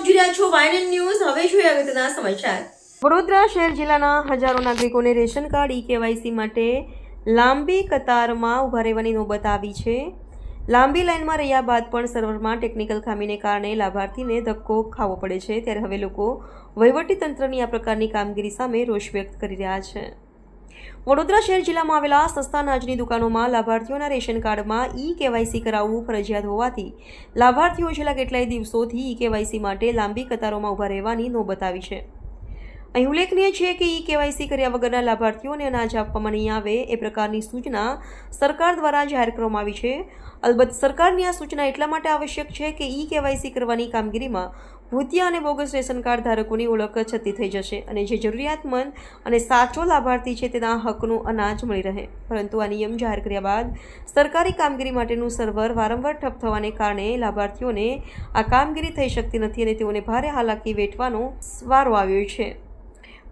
આપ જોઈ છો વાયનન ન્યૂઝ. હવે જોઈએ અગત્યના સમાચાર. વડોદરા શહેર જિલ્લાના હજારો નાગરિકોને રેશન કાર્ડ ઈ કેવાયસી માટે લાંબી કતારમાં ઊભા રહેવાની નોબત આવી છે. લાંબી લાઇનમાં રહ્યા બાદ પણ સર્વરમાં ટેકનિકલ ખામીને કારણે લાભાર્થીને ધક્કો ખાવો પડે છે. ત્યારે હવે લોકો વહીવટીતંત્રની આ પ્રકારની કામગીરી સામે રોષ વ્યક્ત કરી રહ્યા છે. વડોદરા શહેર જિલ્લામાં આવેલા સસ્તા અનાજની દુકાનોમાં લાભાર્થીઓના રેશન કાર્ડમાં ઈ કેવાયસી કરાવવું ફરજિયાત હોવાથી લાભાર્થીઓ છેલ્લા કેટલાય દિવસોથી ઈ કેવાયસી માટે લાંબી કતારોમાં ઊભા રહેવાની નોબત આવી છે. અહીં ઉલ્લેખનીય છે કે ઈ કેવાયસી કર્યા વગરના લાભાર્થીઓને અનાજ આપવામાં નહીં આવે એ પ્રકારની સૂચના સરકાર દ્વારા જાહેર કરવામાં આવી છે. અલબત્ત સરકારની આ સૂચના એટલા માટે આવશ્યક છે કે ઈ કેવાયસી કરવાની કામગીરીમાં ભૂતિયા અને બોગસ રેશન કાર્ડ ધારકોની ઓળખ છતી થઈ જશે અને જે જરૂરિયાતમંદ અને સાચો લાભાર્થી છે તેના હકનું અનાજ મળી રહે. પરંતુ આ નિયમ જાહેર કર્યા બાદ સરકારી કામગીરી માટેનું સર્વર વારંવાર ઠપ થવાને કારણે લાભાર્થીઓને આ કામગીરી થઈ શકતી નથી અને તેઓને ભારે હાલાકી વેઠવાનો વારો આવ્યો છે.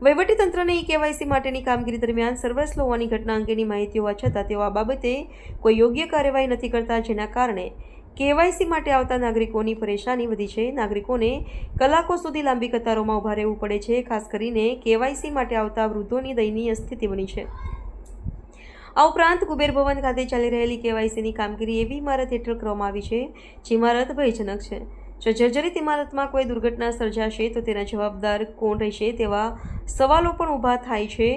વહીવટીતંત્રને ઈ કેવાયસી માટેની કામગીરી દરમિયાન સર્વર સ્લો હોવાની ઘટના અંગેની માહિતી હોવા છતાં તેઓ આ બાબતે કોઈ યોગ્ય કાર્યવાહી નથી કરતા જેના કારણે કેવાયસી માટે આવતા નાગરિકોની પરેશાની વધી છે. નાગરિકોને કલાકો સુધી લાંબી કતારોમાં ઊભા રહેવું પડે છે. ખાસ કરીને કેવાયસી માટે આવતા વૃદ્ધોની દયનીય સ્થિતિ બની છે. આ ઉપરાંત કુબેર ભવન ખાતે ચાલી રહેલી કેવાયસીની કામગીરી એવી ઇમારત હેઠળ કરવામાં આવી છે, જે ઇમારત ભયજનક છે. જો જર્જરિત ઇમારતમાં કોઈ દુર્ઘટના સર્જાશે તો તેના જવાબદાર કોણ રહેશે તેવા સવાલો પણ ઊભા થાય છે.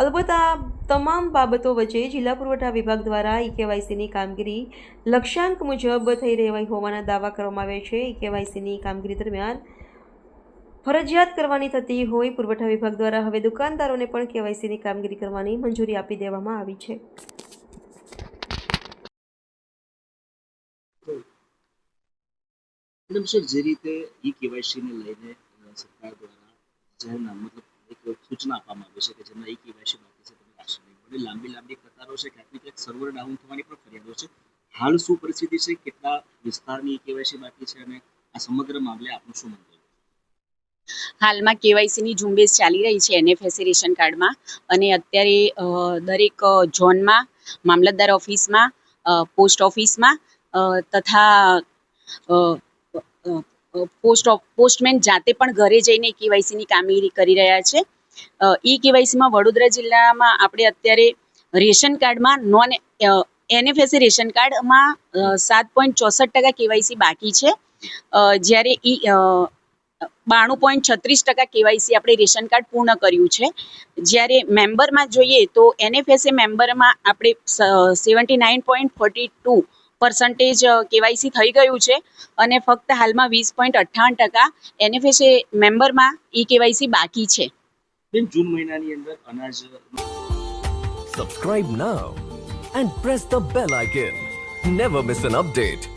અલબત્ત આ તમામ બાબતો વચ્ચે જિલ્લા પુરવઠા વિભાગ દ્વારા ઈ કેવાયસીની કામગીરી લક્ષ્યાંક મુજબ થઈ રહેવાઈ હોવાના દાવા કરવામાં આવ્યા છે. ઈ કેવાયસીની કામગીરી દરમિયાન ફરજિયાત કરવાની થતી હોય પુરવઠા વિભાગ દ્વારા હવે દુકાનદારોને પણ કેવાયસીની કામગીરી કરવાની મંજૂરી આપી દેવામાં આવી છે. મેડમ, સર, જે રીતે ઈ કેવાયસીને લઈને સરકાર દ્વારા જાહેરનામું, મતલબ સૂચના આપવામાં આવી છે કે જેમાં એક કેવાયસી બાકી છે, તમે રાશન નહીં. લાંબી લાંબી કતારો છે ક્યાંક ને સર્વર ડાઉન થવાની પણ ફરિયાદો છે. હાલ શું પરિસ્થિતિ છે? કેટલા વિસ્તારની કેવાયસી બાકી છે અને આ સમગ્ર મામલે આપનું શું મંતવ્ય હાલમાં કેવાયસીની ઝુંબેશ ચાલી રહી છે એનએફએસસી રેશન કાર્ડમાં અને અત્યારે દરેક ઝોનમાં, મામલતદાર ઓફિસમાં પોસ્ટ ઓફિસમાં તથા પોસ્ટ ઓફ- પોસ્ટમેન જાતે પણ ઘરે જઈને કેવાયસીની કામગીરી કરી રહ્યા છે. ઈ કેવાયસીમાં વડોદરા જિલ્લામાં આપણે અત્યારે રેશન કાર્ડમાં નોન એનએફએસસી રેશન કાર્ડમાં સાત પોઈન્ટ ચોસઠ ટકા કેવાયસી બાકી છે. જ્યારે ઈ બાણું પોઈન્ટ છત્રીસ ટકા કેવાયસી આપણે રેશન કાર્ડ પૂર્ણ કર્યું છે. જ્યારે મેમ્બરમાં જોઈએ તો એનએફએસએ મેમ્બરમાં આપણે seventy nine point forty two percentage KYC થઈ ગયું છે અને ફક્ત હાલમાં વીસ પોઈન્ટ અઠ્ઠાવન ટકા એનએફએસએ મેમ્બરમાં ઈ કેવાયસી બાકી છે બેન જૂન મહિનાની અંદર અનાજ subscribe now and press the bell icon never miss an update.